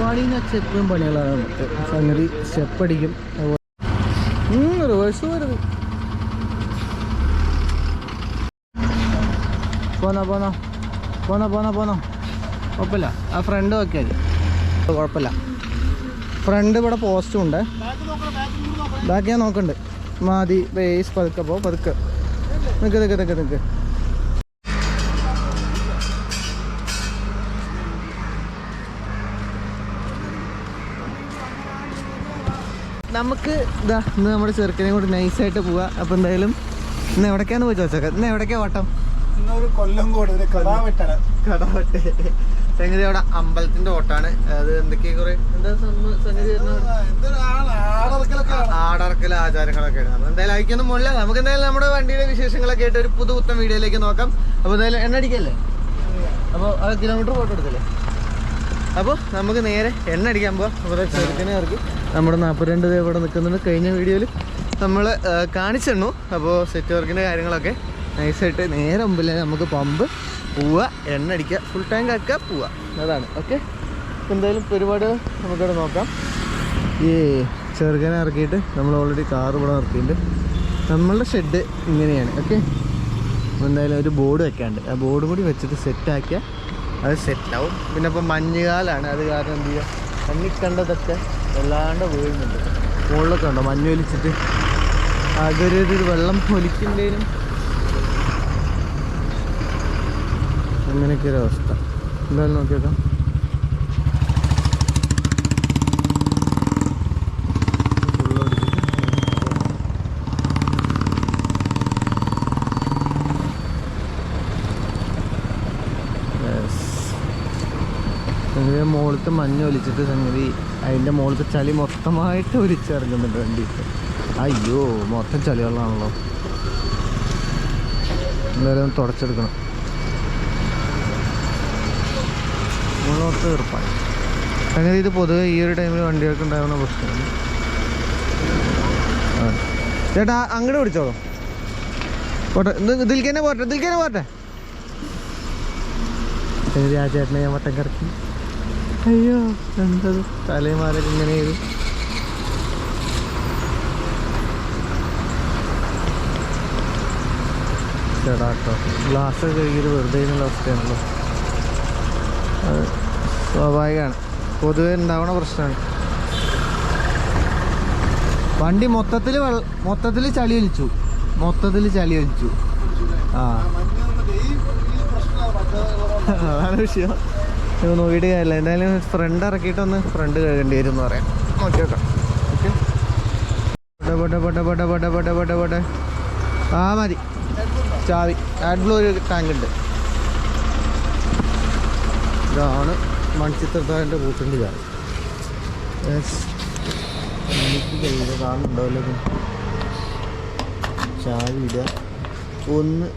പണിന്ന് വെച്ചാൽ എപ്പോഴും പണികളാണ് നമുക്ക് സംഗതി സ്റ്റെപ്പ് അടിക്കും റിവേഴ്സ് വരുത് പോന്നോ പോന്നോ. പോന്നോ പോന്നോ പോന്നോ. കുഴപ്പമില്ല. ആ ഫ്രണ്ട് നോക്കിയാൽ കുഴപ്പമില്ല. ഫ്രണ്ട് ഇവിടെ പോസ്റ്റും ഉണ്ട്. ബാക്കി ഞാൻ നോക്കണ്ട്. മാതി ബേസ് പതുക്കെ പോ പതുക്കെ. നിൽക്ക് നിൽക്ക് നിൽക്ക് നിൽക്ക് നമുക്ക് ഇതാ ഇന്ന് നമ്മുടെ ചെറുക്കനെ കൂടി നൈസായിട്ട് പോവാ. അപ്പോൾ എന്തായാലും ഇന്ന് എവിടേക്കാന്ന് പോയി ചോദിച്ചേക്കാം. ഇന്ന് എവിടേക്കാ ഓട്ടം? ഇന്നൊരു കൊല്ലം കൂടെ ഒരു കഥാ കടവട്ടെ. സംഗതി അവിടെ അമ്പലത്തിന്റെ ഓട്ടാണ്. അത് എന്തൊക്കെയാ കുറെ എന്താ സംഗതി. ആടറക്കൽ ആചാരങ്ങളൊക്കെയാണ് നമ്മൾ എന്തായാലും അയക്കൊന്നും മുല്ല നമുക്ക് എന്തായാലും നമ്മുടെ വണ്ടിയുടെ വിശേഷങ്ങളൊക്കെ ആയിട്ട് ഒരു പുതു പുത്തൻ വീഡിയോയിലേക്ക് നോക്കാം. അപ്പോൾ എന്തായാലും എണ്ണ അടിക്കല്ലേ? അപ്പോൾ അത് കിലോമീറ്റർ ഫോട്ടോ എടുത്തില്ലേ? അപ്പോൾ നമുക്ക് നേരെ എണ്ണ അടിക്കാൻ പോവാം. ഇവിടെ ചെറുക്കനെ ഇറക്കി. നമ്മുടെ നാൽപ്പത്തിരണ്ട് ദേ ഇവിടെ നിൽക്കുന്നുണ്ട്. കഴിഞ്ഞ വീഡിയോയിൽ നമ്മൾ കാണിച്ചെണ്ണു. അപ്പോൾ സെറ്റ് വർക്കിന്റെ കാര്യങ്ങളൊക്കെ നൈസായിട്ട് നേരെ മുമ്പിൽ നമുക്ക് പമ്പ് പോവുക എണ്ണ അടിക്കുക ഫുൾ ടാങ്ക് ആക്കുക പോവുക അതാണ്. ഓക്കെ എന്തായാലും പരിപാടി നമുക്കിവിടെ നോക്കാം. ഈ ചെറുക്കനെ ഇറക്കിയിട്ട് നമ്മൾ ഓൾറെഡി കാർ ഇവിടെ നിർത്തിയിട്ടുണ്ട്. നമ്മളുടെ ഷെഡ് ഇങ്ങനെയാണ്. ഓക്കെ എന്തായാലും ഒരു ബോർഡ് വെക്കാണ്ട് ആ ബോർഡ് കൂടി വെച്ചിട്ട് സെറ്റാക്കിയാൽ അത് സെറ്റാവും പിന്നെ ഇപ്പോൾ മഞ്ഞുകാലാണ്. അത് കാരണം എന്ത് ചെയ്യുക? മഞ്ഞിക്കണ്ടതൊക്കെ കണ്ടതൊക്കെ വല്ലാണ്ട് വീഴുന്നുണ്ട്. മുകളിലൊക്കെ ഉണ്ടോ? മഞ്ഞ് ഒലിച്ചിട്ട് അതൊരു വെള്ളം ഒലിക്കുന്നതിനും അങ്ങനെയൊക്കെ ഒരു അവസ്ഥ. എന്തായാലും നോക്കിയേക്കാം. മുകളിലത്തെ മഞ്ഞ് ഒലിച്ചിട്ട് സംഗതി അതിന്റെ മുകളിലത്തെ ചളി മൊത്തമായിട്ട് ഒലിച്ചിറങ്ങുന്നുണ്ട് വണ്ടിയിട്ട് അയ്യോ മൊത്തം ചളി വെള്ളമാണല്ലോ എന്തായാലും ഒന്ന് തുടച്ചെടുക്കണം. മുകളിലോട്ട് മൊത്തം അങ്ങനെ ഇത് പൊതുവെ ഈ ഒരു ടൈമിൽ വണ്ടികൾക്ക് ഉണ്ടാകുന്ന പ്രശ്നമാണ്. ചേട്ടാ അങ്ങോട്ട് പിടിച്ചോളൂ. പോട്ടെ ഇത് ഇതിലേക്ക് പോട്ടെ ഇതിലേക്ക് തന്നെ പോട്ടെ ആ ചേട്ടനെ ഞാൻ വട്ടം കറക്കി. അയ്യോ എന്തത്? തലമാരൊക്കെ ഇങ്ങനെ ചെയ്തു. ചേടാട്ടോ ഗ്ലാസ് കഴുകിയത് വെറുതെ എന്നുള്ള അവസ്ഥയാണല്ലോ. അത് സ്വാഭാവികമാണ്. പൊതുവെ ഉണ്ടാവണ പ്രശ്നമാണ്. വണ്ടി മൊത്തത്തിൽ മൊത്തത്തിൽ ചളി ഒലിച്ചു. മൊത്തത്തിൽ ചളി ഒലിച്ചു. ആ. അതാണ് വിഷയം. ഇത് നോക്കിയിട്ട് കാര്യമില്ല. എന്തായാലും ഫ്രണ്ട് ഇറക്കിയിട്ടൊന്ന് ഫ്രണ്ട് കഴുകേണ്ടി വരും എന്ന് പറയാം. നോക്കി നോക്കാം ഓക്കെ പൊട്ടെ പൊട്ടെ പൊട്ടെ പൊട്ടെ പൊട്ടെ പൊട്ടെ പൊട്ടെ ആ മതി. ചാവി. ആഡ് ബ്ലൂ ഒരു ടാങ്ക് ഉണ്ട്. ഇതാണ് മൺചിത്രത്താരന്റെ കൂട്ടിന്റെ ചാവി. കാണുന്നുണ്ടാവില്ല. ചാവി ഇടുക ഒന്ന്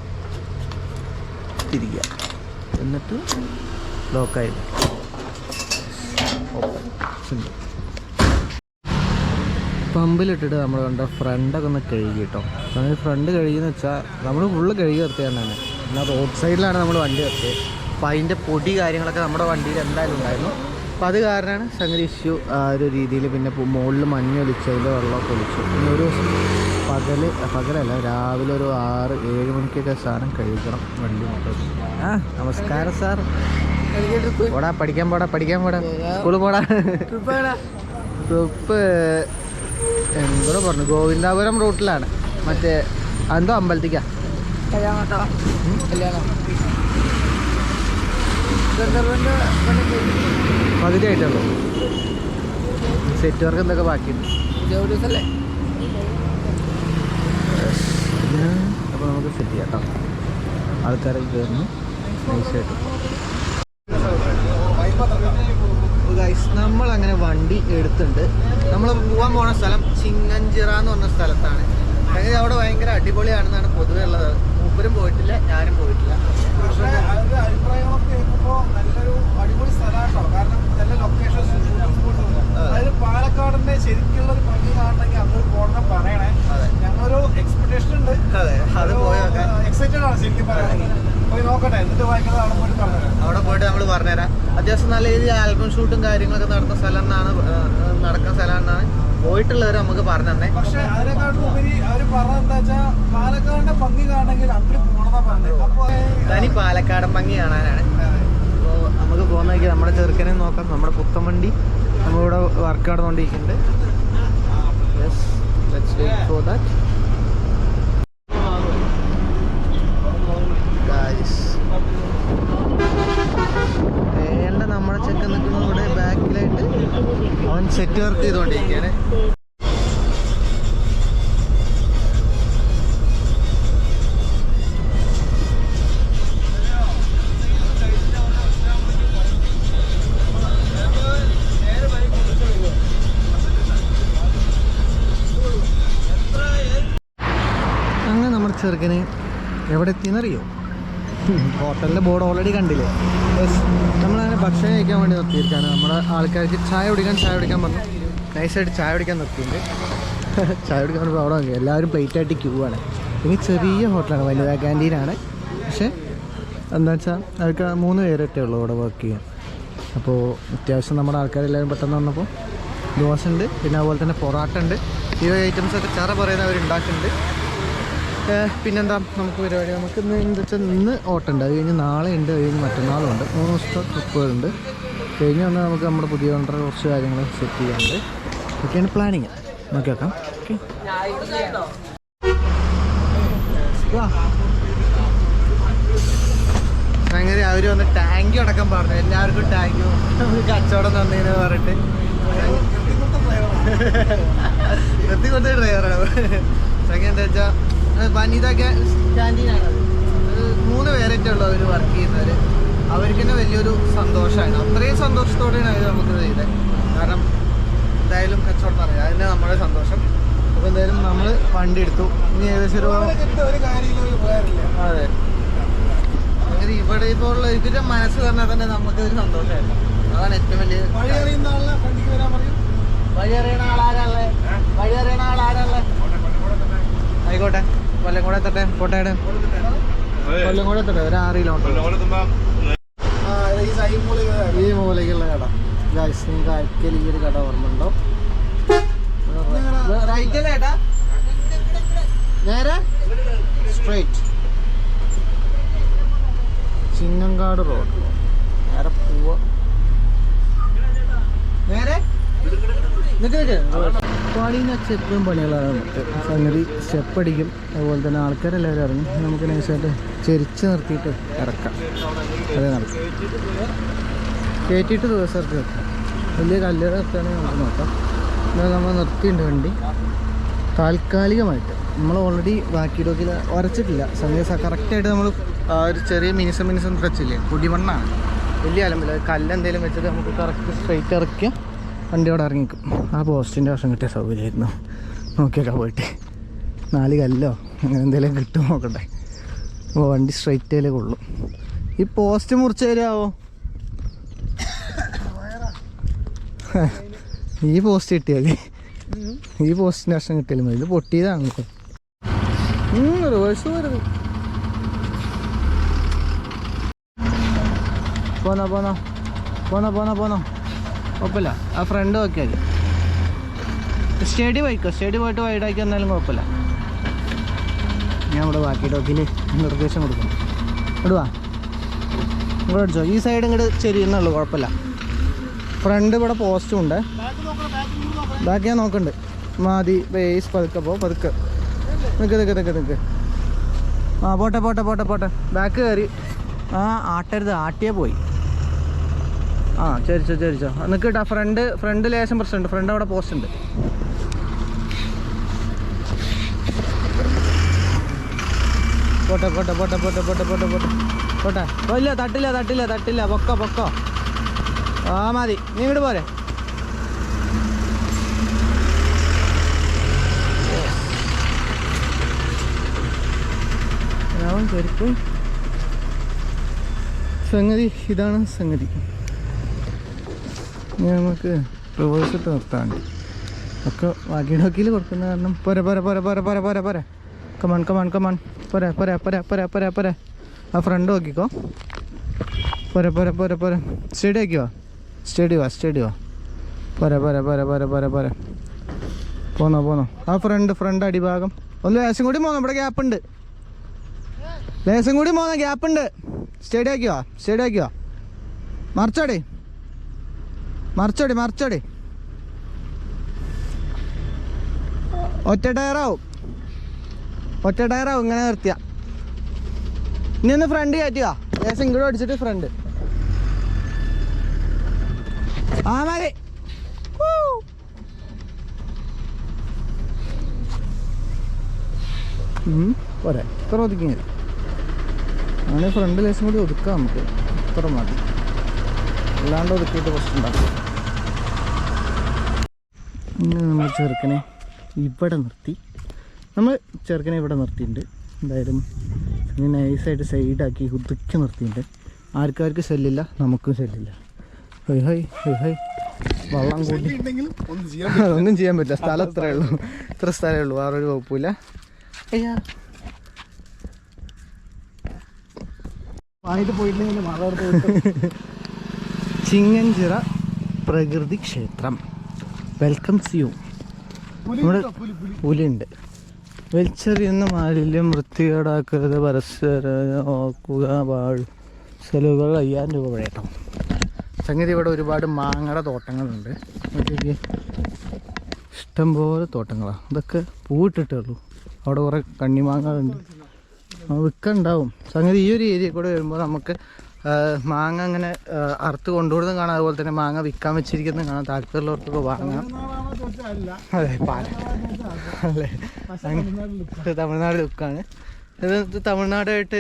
തിരിക്കുക എന്നിട്ട് ലോക്കായി. പമ്പിലിട്ടിട്ട് നമ്മൾ കണ്ട ഫ്രണ്ടൊക്കെ ഒന്ന് കഴുകി കേട്ടോ നമ്മൾ ഫ്രണ്ട് കഴുകിയെന്ന് വെച്ചാൽ നമ്മൾ ഫുള്ള് കഴുകി നിർത്തിയാണ് എന്നാൽ റോഡ് സൈഡിലാണ് നമ്മൾ വണ്ടി നിർത്തിയത്. അപ്പോൾ അതിന്റെ പൊടി കാര്യങ്ങളൊക്കെ നമ്മുടെ വണ്ടിയിൽ എന്തായാലും ഉണ്ടായിരുന്നു. അപ്പോൾ അത് കാരണമാണ് സംഗതി ഇഷ്യൂ ആ ഒരു രീതിയിൽ പിന്നെ മുകളിൽ മഞ്ഞ് ഒലിച്ചു അതിൽ വെള്ളമൊക്കെ ഒലിച്ചു. പിന്നെ ഒരു ദിവസം പകൽ പകലല്ല രാവിലെ ഒരു ആറ് ഏഴ് മണിക്കൊക്കെ സാധനം കഴിക്കണം വണ്ടി. മൊത്തം ആ നമസ്കാരം സാർ. പോടാ പഠിക്കാൻ പോടാ പഠിക്കാൻ പോടാ. സ്കൂളിൽ പോടാ. ട്രിപ്പ്. എന്തോ പറഞ്ഞു ഗോവിന്ദാപുരം റൂട്ടിലാണ്. മറ്റേ എന്തോ അമ്പലത്തിക്കാ. പകുതി ആയിട്ടുള്ളൂ. സെറ്റ് വർക്ക് എന്തൊക്കെ ബാക്കിയുണ്ട് അപ്പോൾ നമുക്ക് സെറ്റ് ചെയ്യാം കേട്ടോ. ആൾക്കാരൊക്കെ കയറുന്നു നൈസായിട്ട് നമ്മൾ അങ്ങനെ വണ്ടി എടുത്തുണ്ട് നമ്മൾ പോകാൻ പോണ സ്ഥലം ചിങ്ങഞ്ചിറ എന്ന് പറഞ്ഞ സ്ഥലത്താണ്. അതായത് അവിടെ ഭയങ്കര അടിപൊളിയാണെന്നാണ് പൊതുവെ ഉള്ളത്. മൂപ്പരും പോയിട്ടില്ല ഞാനും പോയിട്ടില്ല. പാലക്കാടിന്റെ ശരിക്കുള്ള ഒരു ഭംഗി കാണണമെങ്കിൽ അങ്ങോട്ട് പോകണം പറയണേ. ഞങ്ങളൊരു എക്സ്പെക്ടേഷൻ ഉണ്ട്. അതെ. അത് പോയാൽ എക്സൈറ്റഡ് ആണ് ശരിക്കും പറയുകയാണെങ്കിൽ അവിടെ പോയിട്ട് നമ്മൾ പറഞ്ഞുതരാം. അത്യാവശ്യം നല്ല രീതിയിൽ ആൽബം ഷൂട്ടും കാര്യങ്ങളൊക്കെ നടന്ന സ്ഥലം എന്നാണ് നടക്കുന്ന സ്ഥലം എന്നാണ് പോയിട്ടുള്ളവർ നമുക്ക് പറഞ്ഞു തന്നെ. പക്ഷെ അതിനെക്കാട്ടും ഉപരി അവർ പറഞ്ഞത് എന്താ വെച്ചാ പാലക്കാടിന്റെ ഭംഗി കാണണമെങ്കിൽ അങ്ങോട്ട് പോണെന്നാ പറഞ്ഞത് തനി പാലക്കാടൻ ഭംഗി കാണാനാണ്. അപ്പോൾ നമുക്ക് പോകുന്നതെങ്കിൽ നമ്മുടെ ചെറുക്കനെ നോക്കാം. നമ്മുടെ പുത്തൻ വണ്ടി നമ്മളിവിടെ വർക്ക് നടന്നുകൊണ്ടിരിക്കുന്നുണ്ട് yes let's wait for that വേണ്ട നമ്മുടെ ചെക്കൻ നിൽക്കുന്നത് ഇവിടെ ബാക്കിലായിട്ട് അവൻ സെറ്റ് വർക്ക് ചെയ്തുകൊണ്ടിരിക്കുകയാണ്. അങ്ങനെ ചെറുക്കന് എവിടെ എത്തിയെന്നറിയോ? ഹോട്ടലിന്റെ ബോർഡ് ഓൾറെഡി കണ്ടില്ലേ? യെസ് നമ്മളങ്ങനെ ഭക്ഷണം കഴിക്കാൻ വേണ്ടി നിർത്തിയിരിക്കുകയാണ്. നമ്മുടെ ആൾക്കാർക്ക് ചായ കുടിക്കാൻ ചായ കുടിക്കാൻ പറഞ്ഞു നൈസായിട്ട് ചായ കുടിക്കാൻ നിർത്തിയിട്ടുണ്ട്. ചായ കുടിക്കാൻ അവിടെ എല്ലാവരും പ്ലേറ്റായിട്ട് ക്യൂ ആണ് ഇനി ചെറിയ ഹോട്ടലാണ് വനിതാ ക്യാന്റീനാണ് പക്ഷേ എന്താ വെച്ചാൽ അവർക്ക് മൂന്ന് പേരൊക്കെ ഉള്ളൂ ഇവിടെ വർക്ക് ചെയ്യാൻ. അപ്പോൾ അത്യാവശ്യം നമ്മുടെ ആൾക്കാരെല്ലാവരും പെട്ടെന്ന് വന്നപ്പോൾ ദോശ ഉണ്ട്. പിന്നെ അതുപോലെ തന്നെ പൊറാട്ട ഉണ്ട്. ഈ ഐറ്റംസൊക്കെ ചറ പറയുന്ന അവർ ഉണ്ടാക്കുന്നുണ്ട്. പിന്നെന്താ നമുക്ക് പരിപാടി? നമുക്ക് ഇന്ന് എന്താ വെച്ചാൽ ഇന്ന് ഓട്ടമുണ്ട്. അത് കഴിഞ്ഞ് നാളെ ഉണ്ട് അത് കഴിഞ്ഞ് മറ്റന്നാളുണ്ട് മൂന്ന് ദിവസത്തെ ട്രിപ്പുകളുണ്ട് കഴിഞ്ഞ് വന്നാൽ നമുക്ക് നമ്മുടെ പുതിയ ഓണർ കുറച്ച് കാര്യങ്ങൾ സെറ്റ് ചെയ്യാനുണ്ട്. ഒക്കെയാണ് പ്ലാനിങ് നോക്കി. വെക്കാം ഓക്കെ അങ്ങനെ അവർ വന്ന് ടാങ്ക് അടക്കം പറഞ്ഞു. എല്ലാവർക്കും ടാങ്ക് നമുക്ക് കച്ചവടം തന്നേന്ന് പറഞ്ഞിട്ട്. നിർത്തിക്കൊണ്ട് ഡ്രൈവറാണ് സംഗതി എന്താ വെച്ചാൽ വനിത ക്യാന്റീനാണ് അത് മൂന്ന് പേരൊക്കെ ഉള്ളു അവർ വർക്ക് ചെയ്യുന്നവർ അവർക്ക് തന്നെ വലിയൊരു സന്തോഷമാണ് അത്രയും സന്തോഷത്തോടെയാണ് അവർ നമുക്ക് ചെയ്തത് കാരണം എന്തായാലും കച്ചവടം അറിയാം അതിന് നമ്മുടെ സന്തോഷം. അപ്പോൾ എന്തായാലും നമ്മൾ വണ്ടി എടുത്തു. ഇനി ഏകദേശം ഒരു അതെ. അങ്ങനെ ഇവിടെ ഇപ്പോൾ ഉള്ള ഇവരുടെ മനസ്സ് പറഞ്ഞാൽ തന്നെ നമുക്ക് ഒരു സന്തോഷമായിരുന്നു. അതാണ് ഏറ്റവും വലിയ വഴി അറിയുന്ന വരാൻ പറയും. വഴി അറിയണ ആളാരല്ലേ വഴി അറിയണ ആളാരല്ലേ ആയിക്കോട്ടെ. കൊല്ലം കൂടെ എത്തട്ടെ? കോട്ടയുടെ കൊല്ലം കൂടെ എത്തട്ടെ? ഒരു ആറ് കിലോമീറ്റർ ആ ഈ സൈൻ മൂലം ഈ മൂലയ്ക്കുള്ള കട. ഗൈസ് നിങ്ങൾക്ക് ഈ ഒരു കട ഓർമ്മ ഉണ്ടോ? നേരെ? സ്ട്രൈറ്റ് ചിങ്ങങ്കാട് റോഡ് നേരെ പോവാ. നേരെ? പണിന്ന് വെച്ചാൽ എപ്പോഴും പണികളാണ് നമുക്ക് സംഗതി സ്റ്റെപ്പ് അടിക്കും അതുപോലെ തന്നെ ആൾക്കാരെല്ലാവരും ഇറങ്ങും. നമുക്ക് നൈസായിട്ട് ചെരിച്ച് നിർത്തിയിട്ട് ഇറക്കാം. അതേ നടക്കും. കയറ്റിയിട്ട് ദിവസം ഇറക്കി വെക്കാം. വലിയ കല്ലുകൾ നിർത്തുകയാണെങ്കിൽ നമുക്ക് നോക്കാം. എന്നാൽ നമ്മൾ നിർത്തിയിട്ടുണ്ട് വണ്ടി. താൽക്കാലികമായിട്ട്. നമ്മൾ ഓൾറെഡി ബാക്കി ഡോക്കിൽ ഉരച്ചിട്ടില്ല സംഗതി കറക്റ്റായിട്ട് നമ്മൾ ആ ഒരു ചെറിയ മിനിസം മിനിസം വെച്ചില്ലേ കുടിമണ്ണാണ് വലിയ അലമ്പില്ല കല്ല് എന്തെങ്കിലും വെച്ചിട്ട് നമുക്ക് കറക്റ്റ് സ്ട്രൈറ്റ് ഇറക്കിയ വണ്ടി അവിടെ ഇറങ്ങിക്കും. ആ പോസ്റ്റിന്റെ വശം കിട്ടിയ സൗകര്യമായിരുന്നു. നോക്കിയൊക്കെ പോയിട്ട്. നാല് കല്ലോ അങ്ങനെ എന്തെങ്കിലും കിട്ടും നോക്കട്ടെ. അപ്പോൾ വണ്ടി സ്ട്രൈറ്റേലേ കൊള്ളും. ഈ പോസ്റ്റ് മുറിച്ച് തരാമോ ഈ പോസ്റ്റ് കിട്ടിയാലേ? ഈ പോസ്റ്റിന്റെ വശം കിട്ടിയാലും മതി. ഇത് പൊട്ടിയതാണ് റിവേഴ്സ് വരുത് പോന്നോ പോന്നോ. പോന്നോ പോന്നോ പോന്നോ. കുഴപ്പമില്ല. ആ ഫ്രണ്ട് നോക്കിയാൽ മതി സ്റ്റഡി പോയിക്കോ സ്റ്റഡി പോയിട്ട് വൈഡാക്കി വന്നാലും കുഴപ്പമില്ല. ഞാൻ ഇവിടെ ബാക്കി ഡോക്കിൽ നിർദ്ദേശം കൊടുക്കും ഇടുവാ ഇങ്ങോട്ട് അടിച്ചോ ഈ സൈഡ് ഇങ്ങോട്ട് ചെരിയുന്നുള്ളൂ കുഴപ്പമില്ല. ഫ്രണ്ട് ഇവിടെ പോസ്റ്റും ഉണ്ട്. ബാക്കി ഞാൻ നോക്കണ്ട്. മതി ബേസ് പതുക്കെ പോ പതുക്കെ. നിൽക്ക് നിൽക്ക് നിൽക്ക് നിൽക്ക് ആ പോട്ടെ പോട്ടെ പോട്ടെ പോട്ടെ. ബാക്ക് കയറി. ആ ആട്ടരുത്. ആട്ടിയേ പോയി. ആ ചരിച്ചോ ചരിച്ചോ. നിൽക്ക് കേട്ടോ ഫ്രണ്ട് ഫ്രണ്ട് ലേശം പ്രശ്നമുണ്ട്. ഫ്രണ്ട് അവിടെ പോസ്റ്റ് ഉണ്ട്. പോട്ടെ പോട്ടെ പോട്ടെ പോട്ടെ പോട്ടെ പോട്ടെ പോട്ടെ. പോട്ടെ. ഇല്ല തട്ടില്ല തട്ടില്ല തട്ടില്ല. പൊക്കോ പൊക്കോ. ആ മതി. നീ ഇങ്ങോട്ട് പോരെ. ചെരുപ്പും. സംഗതി ഇതാണ് സംഗതി. നമുക്ക് റിവേഴ്സ് ഇട്ട് നിർത്താണ്ട് ഒക്കെ വാക്കി നോക്കിയിൽ കൊടുക്കുന്ന കാരണം പോരെ പോരെ പോരെ പോരെ പോരെ പോരെ പോരെ കമാൺ കമാൺ കമാൺ പോരെ പോരെ പോരെ പോരെ പോരെ പോരെ ആ ഫ്രണ്ട് നോക്കിക്കോ പോരെ പോരെ പോരെ പോരെ സ്റ്റഡി ആക്കിയോ സ്റ്റേഡി വാ സ്റ്റേഡി വാ പോരെ പോരെ പോരെ പോരെ പോരെ പോരെ പോന്നോ പോന്നോ ആ ഫ്രണ്ട് ഫ്രണ്ട് അടിഭാഗം ഒന്ന് ലേശം കൂടി പോന്നോ ഇവിടെ ഗ്യാപ്പ് ഉണ്ട് ലേശം കൂടി പോന്നോ ഗ്യാപ്പ് ഉണ്ട് സ്റ്റഡി ആക്കിയോ സ്റ്റഡി ആക്കിയോ മറിച്ചോടി മറിച്ചോടി മറിച്ചോടി. ഒറ്റ ടയറാവും. ഒറ്റ ടയറാവും ഇങ്ങനെ നിർത്തിയ. ഇനി ഒന്ന് ഫ്രണ്ട് കയറ്റുക. ഏ സിംഗിൾ അടിച്ചിട്ട് ഫ്രണ്ട് ആ മതി. പോരെ. ഇത്ര ഒതുക്കി മതി അങ്ങനെ ഫ്രണ്ട് ലേശം കൂടി ഒതുക്കാം നമുക്ക്. ഇത്ര മതി. അല്ലാണ്ട് ഒതുക്കിയിട്ട് പ്രശ്നം ഉണ്ടാക്കും ഇനി നമ്മൾ ചെറുക്കനെ ഇവിടെ നിർത്തി. നമ്മൾ ചെറുക്കനെ ഇവിടെ നിർത്തിയിട്ടുണ്ട്. എന്തായാലും ഇനി നൈസായിട്ട് സൈഡാക്കി ഉതുക്കി നിർത്തിയിട്ടുണ്ട്. ആർക്കാർക്ക് ശല്യമില്ല നമുക്കും ശല്യമില്ല. Hi hi hi hi. വള്ളം കൂടി. ഒന്നും ചെയ്യാൻ ഒന്നും ചെയ്യാൻ പറ്റില്ല. സ്ഥലം അത്രേ ഉള്ളൂ. ഇത്ര സ്ഥലമേ ഉള്ളൂ. വേറൊരു കുഴപ്പമില്ല. അയ്യാ. വാങ്ങിട്ട് പോയിട്ടില്ലെങ്കിൽ ചിങ്ങഞ്ചിറ പ്രകൃതി ക്ഷേത്രം. വെൽക്കംസ് യു നമ്മുടെ പുലിയുണ്ട് വലിച്ചെറിയുന്ന മാലിന്യം വൃത്തികേടാക്കരുത് പരസ്പരം ഓക്കുക പാഴ് ചെലവുകൾ അയ്യായിരം രൂപ പഴയട്ടോ സംഗതി ഇവിടെ ഒരുപാട് മാങ്ങയുടെ തോട്ടങ്ങളുണ്ട്. നോക്കിക്കേ. ഇഷ്ടംപോലെ തോട്ടങ്ങളാണ് ഇതൊക്കെ പൂവിട്ടിട്ടേ ഉള്ളൂ. അവിടെ കുറേ കണ്ണിമാങ്ങകളുണ്ട്. വിൽക്കുണ്ടാവും സംഗതി ഈ ഒരു ഏരിയ കൂടെ വരുമ്പോൾ നമുക്ക് മാങ്ങ അങ്ങനെ അറുത്ത് കൊണ്ടുവിടുന്നതും കാണാം. അതുപോലെ തന്നെ മാങ്ങ വിൽക്കാൻ വെച്ചിരിക്കുന്നതും കാണാം. താല്പര്യമുള്ളവർക്കൊക്കെ വാങ്ങാം. അതെ പാല അല്ലേ? തമിഴ്നാട് ലുക്കാണ്. ഇത് തമിഴ്നാടായിട്ട്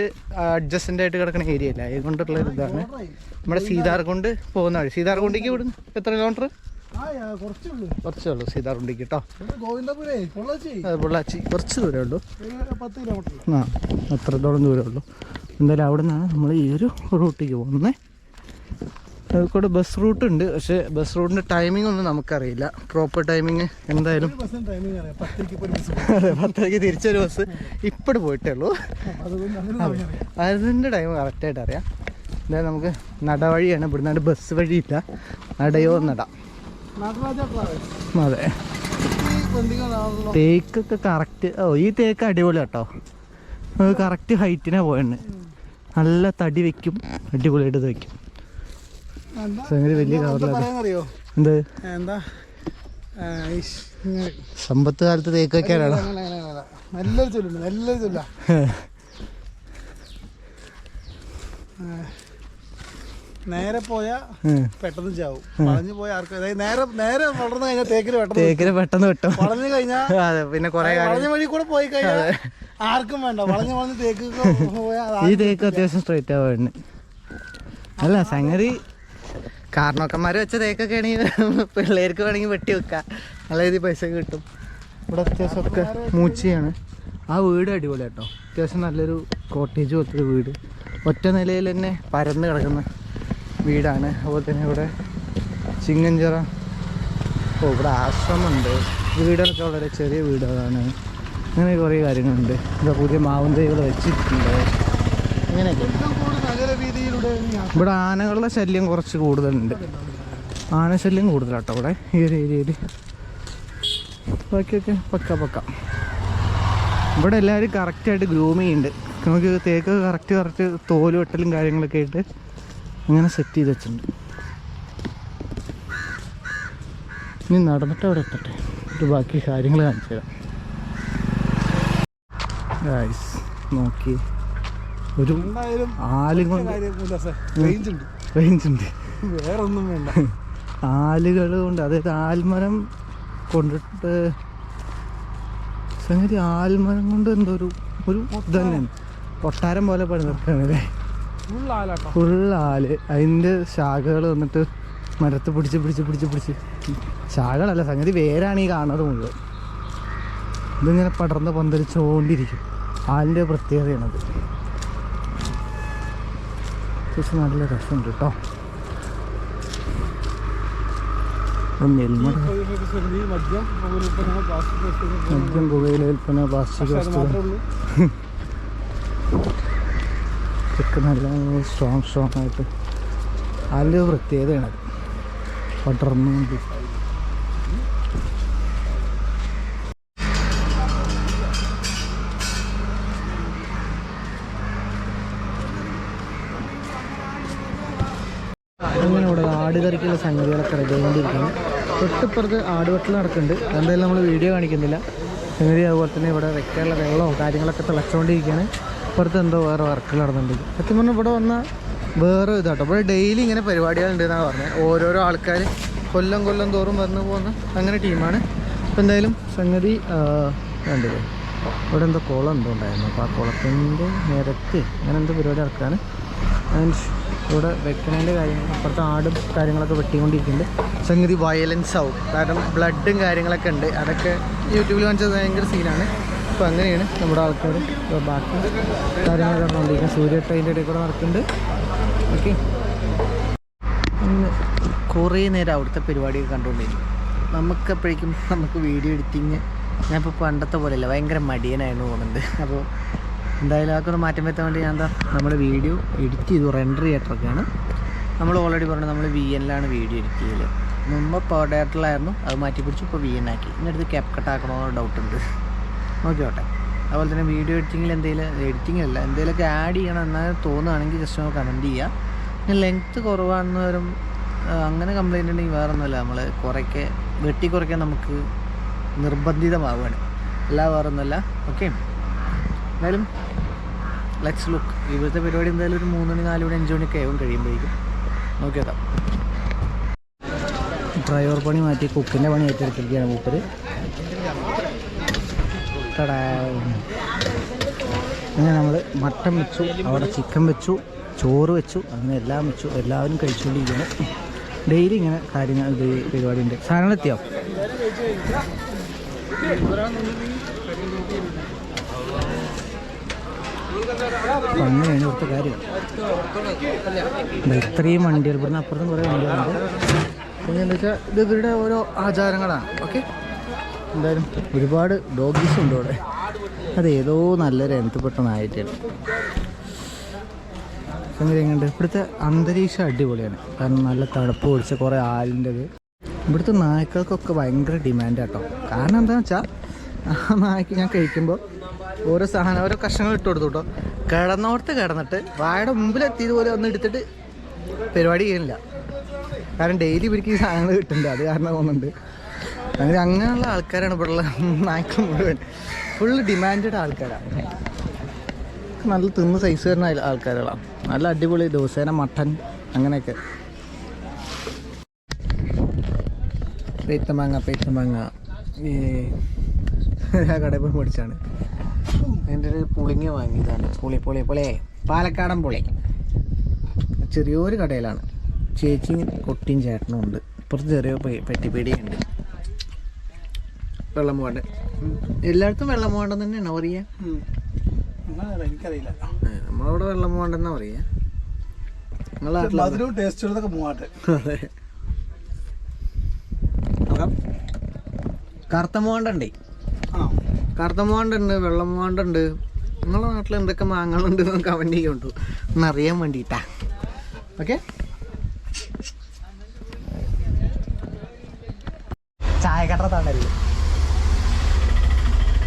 അഡ്ജസ്റ്റന്റ് ആയിട്ട് കിടക്കുന്ന ഏരിയ അല്ല? അതുകൊണ്ടുള്ള ഇതാണ്. നമ്മുടെ സീതാർകുണ്ട് പോകുന്ന വഴി. സീതാർകുണ്ടിക്ക് ഇവിടുന്ന് എത്ര കിലോമീറ്റർ കുറച്ചേ ഉള്ളൂ സീതാർകുണ്ടിക്ക് കേട്ടോ പൊള്ളാച്ചി. കുറച്ച് ദൂരമേ ഉള്ളൂ. ആ അത്രത്തോളം ദൂരമേ ഉള്ളൂ. എന്തായാലും അവിടെ നിന്നാണ് നമ്മൾ ഈ ഒരു റൂട്ടിലേക്ക് പോകുന്നത് കോഴിക്കോട് ബസ് റൂട്ട് ഉണ്ട് പക്ഷേ ബസ് റൂട്ടിന്റെ ടൈമിംഗ് ഒന്നും നമുക്കറിയില്ല. പ്രോപ്പർ ടൈമിങ് എന്തായാലും. അതെ പത്തരയ്ക്ക് തിരിച്ചൊരു ബസ് ഇപ്പോഴും പോയിട്ടേ ഉള്ളൂ. അതിന്റെ ടൈം കറക്റ്റായിട്ട് അറിയാം. എന്തായാലും നമുക്ക് നടവഴിയാണ്. ഇവിടുന്ന് ബസ് വഴിയില്ല നടയോ നട. അതെ. തേക്കൊക്കെ കറക്റ്റ് ഓ ഈ തേക്ക് അടിപൊളി കേട്ടോ കറക്റ്റ് ഹൈറ്റിനാണ് പോയത് നല്ല തടി വെക്കും അടിപൊളിയായിട്ട് വെക്കും. സംഗതി വലിയ കവറിലാണ് എന്ത്. സമ്പത്ത് കാലത്ത് തേക്ക് വെക്കാനാണോ. നല്ലൊരു ചൊല്ലുണ്ട് നല്ലൊരു ചൊല്ല. നേരെ പോയാ പെട്ടെന്ന് ചാവും. വളഞ്ഞു പോയ ആർക്കും നേരെ നേരെ വളർന്നു കഴിഞ്ഞാൽ തേക്കിന് പെട്ടെന്ന് തേക്കിന് പെട്ടെന്ന് വെട്ടും. വളഞ്ഞു കഴിഞ്ഞാൽ പിന്നെ കുറെ വളഞ്ഞ വഴി കൂടെ പോയി കഴിഞ്ഞാൽ ആർക്കും വേണ്ട. വളഞ്ഞു വളഞ്ഞ് തേക്ക് ഈ തേക്ക് അത്യാവശ്യം സ്ട്രൈറ്റ് ആവാണ് അല്ല സംഗതി കാരണവക്കന്മാർ വെച്ച തേക്കൊക്കെ ആണെങ്കിൽ പിള്ളേർക്ക് വേണമെങ്കിൽ വെട്ടി വെക്കാം. നല്ല രീതിയിൽ പൈസ കിട്ടും. ഇവിടെ അത്യാവശ്യം ഒക്കെ മൂച്ചയാണ്. ആ വീട് അടിപൊളി കേട്ടോ അത്യാവശ്യം നല്ലൊരു കോട്ടേജ് പോലത്തെ വീട്. ഒറ്റ നിലയിൽ തന്നെ പരന്ന് കിടക്കുന്ന വീടാണ്. അതുപോലെ തന്നെ ഇവിടെ ചിങ്ങഞ്ചിറ. ഓ ഇവിടെ ആശ്രമമുണ്ട്. വീടൊക്കെ വളരെ ചെറിയ വീടുകളാണ്. അങ്ങനെ കുറേ കാര്യങ്ങളുണ്ട്. ഇവിടെ പുതിയ മാവും തൈകൾ വെച്ചിട്ടുണ്ട്. ഇവിടെ ആനകളുടെ ശല്യം കുറച്ച് കൂടുതലുണ്ട്. ആന ശല്യം കൂടുതലാട്ടോ ഇവിടെ ഈ ഒരു ഏരിയയിൽ ഓക്കെ പക്ക പക്ക. ഇവിടെ എല്ലാവരും കറക്റ്റായിട്ട് ഗ്രൂമ് ചെയ്യുന്നുണ്ട്. നമുക്ക് തേക്ക് കറക്റ്റ് കറക്റ്റ് തോൽ വെട്ടലും കാര്യങ്ങളൊക്കെ ആയിട്ട് അങ്ങനെ സെറ്റ് ചെയ്ത് വെച്ചിട്ടുണ്ട്. ഇനി നടന്നിട്ട് അവിടെ എത്തട്ടെ. ബാക്കി കാര്യങ്ങൾ കാണിച്ചു തരാം നോക്കി. ഒരു എന്തായാലും ആലും കൊണ്ട് റേഞ്ച് ഉണ്ട്. റേഞ്ച് ഉണ്ട്. വേറെ ഒന്നും വേണ്ട. ആലുകൾ കൊണ്ട് അതായത് ആൽമരം കൊണ്ടിട്ട് സംഗതി ആൽമരം കൊണ്ട് എന്തോ ഒരു ഒരു ഇത് തന്നെയാണ് കൊട്ടാരം പോലെ പണി നിർത്തുകയാണല്ലേ ഫുൾ ആൽ. അതിന്റെ ശാഖകൾ വന്നിട്ട് മരത്ത് പിടിച്ച് പിടിച്ച് പിടിച്ച് പിടിച്ച്. ശാഖകളല്ല സംഗതി വേരാണ് ഈ കാണുന്നത് മുഴുവൻ. ഇതിങ്ങനെ പടർന്ന് പന്തലിച്ചുകൊണ്ടിരിക്കും ആലിന്റെ പ്രത്യേകതയാണത്. പക്ഷെ നല്ല രസമുണ്ട് കേട്ടോ. നെൽമട മദ്യം പുകയില വിൽപ്പന പ്ലാസ്റ്റിക് വസ്തുക്കൾ ഇതൊക്കെ നല്ല സ്ട്രോങ് സ്ട്രോങ് ആയിട്ട്. അതിന്റെ ഒരു പ്രത്യേകതയാണ് അത് പടർന്നുകൊണ്ട് അങ്ങനെ ഇവിടെ സംഗതികളൊക്കെ റെഡി ആയിക്കൊണ്ടിരിക്കുന്നു തൊട്ടിപ്പുറത്ത് ആടുവട്ടൽ നടക്കുന്നുണ്ട്. എന്തായാലും നമ്മൾ വീഡിയോ കാണിക്കുന്നില്ല. സംഗതി അതുപോലെ തന്നെ ഇവിടെ വെക്കാനുള്ള വെള്ളവും കാര്യങ്ങളൊക്കെ തിളച്ചുകൊണ്ടിരിക്കുകയാണ് ഇപ്പുറത്ത് എന്തോ വേറെ വർക്കുകൾ നടന്നുണ്ട് സത്യം പറഞ്ഞാൽ ഇവിടെ വന്ന വേറെ ഇതാട്ടോ. ഇവിടെ ഡെയിലി ഇങ്ങനെ പരിപാടികളുണ്ട് എന്നാണ് പറഞ്ഞത് ഓരോരോ ആൾക്കാർ കൊല്ലം കൊല്ലം തോറും വന്നു പോകുന്ന അങ്ങനെ ടീമാണ്. അപ്പോൾ എന്തായാലും സംഗതി വേണ്ടത് ഇവിടെ എന്തോ കുളം എന്തോ ഉണ്ടായിരുന്നു. അപ്പോൾ ആ കുളത്തിന്റെ നിരക്ക് അങ്ങനെ എന്തോ പരിപാടി നടക്കുകയാണ്. ആൻഡ് ഇവിടെ വെക്കണേന്റെ കാര്യങ്ങൾ അപ്പുറത്തെ ആടും കാര്യങ്ങളൊക്കെ വെട്ടിക്കൊണ്ടിരിക്കുന്നുണ്ട്. സംഗതി വയലൻസ് ആവും. കാരണം ബ്ലഡും കാര്യങ്ങളൊക്കെ ഉണ്ട്. അതൊക്കെ യൂട്യൂബിൽ കാണിച്ചത് ഭയങ്കര സീനാണ് അപ്പോൾ അങ്ങനെയാണ് നമ്മുടെ ആൾക്കാർ ബാക്കി കാര്യങ്ങളൊക്കെ നടന്നുകൊണ്ടിരിക്കുന്നത് സൂര്യ ട്രെയിന്റെ ഇടയിൽ കൂടെ നടക്കുന്നുണ്ട്. ഓക്കെ കുറേ നേരം അവിടുത്തെ പരിപാടിയൊക്കെ കണ്ടുകൊണ്ടിരിക്കും നമുക്കപ്പോഴേക്കും നമുക്ക് വീഡിയോ എഡിറ്റിങ് ഞാനിപ്പോൾ പണ്ടത്തെ പോലെയല്ല ഭയങ്കര മടിയനായിരുന്നു പോകുന്നുണ്ട് അപ്പോൾ എന്തായാലും അതൊക്കെ ഒന്ന് മാറ്റം വരുത്താൻ വേണ്ടി ഞാൻ എന്താ നമ്മുടെ വീഡിയോ എഡിറ്റ് ചെയ്തു. റെൻഡർ ചെയ്തിട്ടൊക്കെയാണ്. നമ്മൾ ഓൾറെഡി പറഞ്ഞു നമ്മൾ വി എനിലാണ് വീഡിയോ എഡിറ്റ് ചെയ്യൽ മുമ്പ് പവർ ഡയറക്ടറിലായിരുന്നു അത് മാറ്റി പിടിച്ചു ഇപ്പോൾ വി എൻ ആക്കി ഇന്നടുത്ത് ക്യാപ് ഡൗട്ട് ഉണ്ട്. നോക്കിയോട്ടെ അതുപോലെ തന്നെ വീഡിയോ എഡിറ്റിങ്ങിൽ എന്തെങ്കിലും എഡിറ്റിംഗ് അല്ല എന്തെങ്കിലുമൊക്കെ ആഡ് ചെയ്യണം എന്നാൽ തോന്നുകയാണെങ്കിൽ ജസ്റ്റ് നമുക്ക് കമന്റ് ചെയ്യുക പിന്നെ ലെങ്ത്ത് കുറവാണെന്ന് വരും. അങ്ങനെ കംപ്ലൈന്റ് ഉണ്ടെങ്കിൽ വേറെ ഒന്നുമല്ല നമ്മൾ കുറയ്ക്ക് വെട്ടി കുറയ്ക്കാൻ നമുക്ക് നിർബന്ധിതമാവുകയാണ്. അല്ല വേറെ ഒന്നുമല്ല ഓക്കെ എന്തായാലും ലെറ്റ്സ് ലുക്ക് ഇവിടുത്തെ പരിപാടി എന്തായാലും ഒരു മൂന്ന് മണി നാല് മണി അഞ്ച് മണിയൊക്കെ ആവും കഴിയുമ്പോഴേക്കും. നോക്കിയതാം ഡ്രൈവർ പണി മാറ്റി കുക്കിന്റെ പണി ഏറ്റെടുത്തിരിക്കുകയാണ് മൂപ്പര്. അങ്ങനെ നമ്മൾ മട്ടൻ വെച്ചു അവിടെ ചിക്കൻ വെച്ചു ചോറ് വെച്ചു അങ്ങനെ എല്ലാം വെച്ചു എല്ലാവരും കഴിച്ചുകൊണ്ടിരിക്കുന്നു ഡെയിലി ഇങ്ങനെ കാര്യങ്ങൾ പരിപാടി ഉണ്ട്. സാധനങ്ങൾ എത്തിയോ? അപ്പം അങ്ങനെയാണ് ഇവിടുത്തെ കാര്യം ഇത്രയും വണ്ടികൾ ഇവിടുന്ന് അപ്പുറത്തും കുറേ വണ്ടികളുണ്ട്. പിന്നെ എന്താ വെച്ചാൽ ഇത് ഇവരുടെ ഓരോ ആചാരങ്ങളാണ് ഓക്കെ? എന്തായാലും ഒരുപാട് ഡോഗീസ് ഉണ്ട് ഇവിടെ. അത് ഏതോ നല്ലൊരു എന്തപ്പെട്ട നായിട്ടാണ് എങ്ങനെയുണ്ട്? ഇവിടുത്തെ അന്തരീക്ഷം അടിപൊളിയാണ്. കാരണം നല്ല തണുപ്പ് ഒഴിച്ച് കുറേ ആലിന്റെത് ഇവിടുത്തെ നായ്ക്കൾക്കൊക്കെ ഭയങ്കര ഡിമാൻഡ് കേട്ടോ കാരണം എന്താണെന്ന് വെച്ചാൽ ആ നായ്ക്ക് ഞാൻ കഴിക്കുമ്പോൾ ഓരോ സാധനം ഓരോ കഷ്ണങ്ങൾ ഇട്ട് കൊടുത്തു കേട്ടോ. കിടന്നോടത്ത് കിടന്നിട്ട് വാഴയുടെ മുമ്പിലെത്തിയത് പോലെ ഒന്ന് എടുത്തിട്ട് പരിപാടി ചെയ്യുന്നില്ല കാരണം ഡെയിലി ഇവർക്ക് ഈ സാധനങ്ങൾ കിട്ടുന്നുണ്ട് അത് കാരണം തോന്നുന്നുണ്ട്. അങ്ങനെ അങ്ങനെയുള്ള ആൾക്കാരാണ് ഇവിടെ ഉള്ള നായ്ക്കൾ മുഴുവൻ. ഫുള്ള് ഡിമാൻഡഡ് ആൾക്കാരാണ് നല്ല തിന്ന് സൈസ് വരുന്ന ആൾ- ആൾക്കാരുകളാണ് നല്ല അടിപൊളി ദിവസേന മട്ടൻ അങ്ങനെയൊക്കെ. പെയ്ത്തമാങ്ങ പെയ്ത്തമാങ്ങ ഈ കടയിൽ പോയി മേടിച്ചാണ് എന്റെ ഒരു പുളിങ്ങ വാങ്ങിയതാണ്. പുളി പുളി പുളിയേ പാലക്കാടൻ പുളി. ചെറിയൊരു കടയിലാണ്. ചേച്ചിയും കൊട്ടിയും ചേട്ടനും ഉണ്ട്. ഇപ്പുറത്ത് ചെറിയ പെട്ടിപ്പേടിയുണ്ട് വെള്ളം പോകണ്ട എല്ലായിടത്തും വെള്ളം പോകണ്ടെന്ന് തന്നെയാണോ പറയുക? എനിക്കറിയില്ല. നമ്മളവിടെ വെള്ളം പോകണ്ടെന്നാ പറയുക? മധുരവും മൂവാട്ടെ കറുത്ത മൂവാണ്ടുണ്ടേ ആ കറുത്ത മൂവാണ്ടുണ്ട് വെള്ളം മൂവാണ്ടുണ്ട് നിങ്ങളുടെ നാട്ടിൽ എന്തൊക്കെ മാങ്ങളുണ്ട് എന്ന് കമന്റ് ചെയ്യുന്നുണ്ട് എന്നറിയാൻ വേണ്ടിയിട്ടാ ഓക്കെ ചായക്കട്ട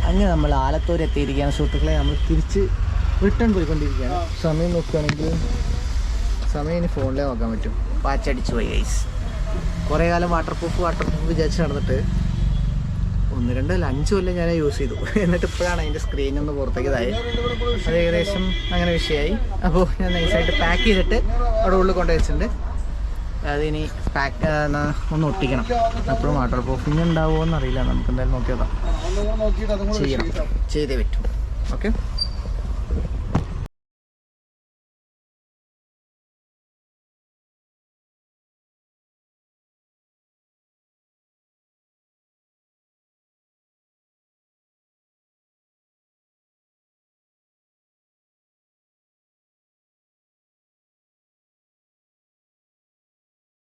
അങ്ങനെ നമ്മൾ ആലത്തൂർ എത്തിയിരിക്കുകയാണ്. സുഹൃത്തുക്കളെ നമ്മൾ തിരിച്ച് റിട്ടേൺ പോയിക്കൊണ്ടിരിക്കുകയാണ്. സമയം നോക്കുകയാണെങ്കിൽ സമയം ഇനി ഫോണിലേ നോക്കാൻ പറ്റും. വാച്ചടിച്ചു പോയി ഗൈസ് കുറേ കാലം വാട്ടർ പ്രൂഫ് വാട്ടർ പ്രൂഫ് വിചാരിച്ച് നടന്നിട്ട് ഒന്ന് രണ്ട് അഞ്ച് കൊല്ലം ഞാൻ യൂസ് ചെയ്തു. എന്നിട്ട് ഇപ്പോഴാണ് അതിന്റെ സ്ക്രീൻ ഒന്ന് പുറത്തേക്കതായത്. അത് ഏകദേശം അങ്ങനെ വിഷയമായി. അപ്പോൾ ഞാൻ നൈസായിട്ട് പാക്ക് ചെയ്തിട്ട് അവിടെ ഉള്ളിൽ കൊണ്ടു വെച്ചിട്ടുണ്ട്. അതിനി പാക്ക് ഒന്ന് ഒട്ടിക്കണം. അപ്പോഴും വാട്ടർ പ്രൂഫിങ് ഉണ്ടാവുമോ എന്നറിയില്ല. നമുക്ക് എന്തായാലും നോക്കിയതാണ് ചെയ്യണം. ചെയ്തേ പറ്റും. ഓക്കെ